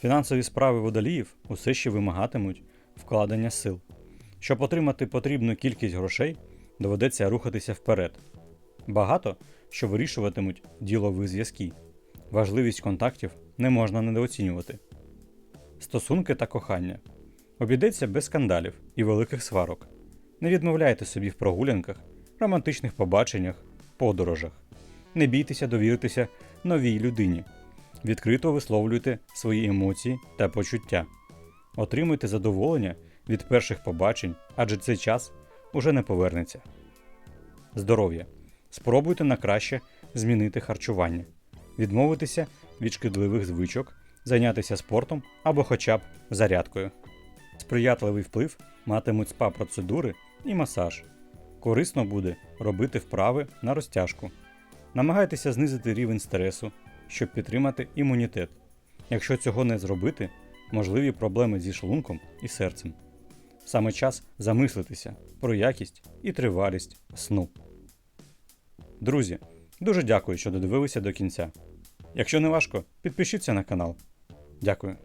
Фінансові справи водоліїв усе ще вимагатимуть вкладення сил. Щоб отримати потрібну кількість грошей, доведеться рухатися вперед. Багато що вирішуватимуть ділові зв'язки. Важливість контактів не можна недооцінювати. Стосунки та кохання. Обійдеться без скандалів і великих сварок. Не відмовляйте собі в прогулянках, романтичних побаченнях, подорожах. Не бійтеся довіритися новій людині. Відкрито висловлюйте свої емоції та почуття. Отримуйте задоволення від перших побачень, адже цей час уже не повернеться. Здоров'я. Спробуйте на краще змінити харчування, відмовитися від шкідливих звичок, зайнятися спортом або хоча б зарядкою. Сприятливий вплив матимуть спа-процедури і масаж. Корисно буде робити вправи на розтяжку. Намагайтеся знизити рівень стресу, щоб підтримати імунітет. Якщо цього не зробити, можливі проблеми зі шлунком і серцем. Саме час замислитися про якість і тривалість сну. Друзі, дуже дякую, що додивилися до кінця. Якщо не важко, підпишіться на канал. Дякую.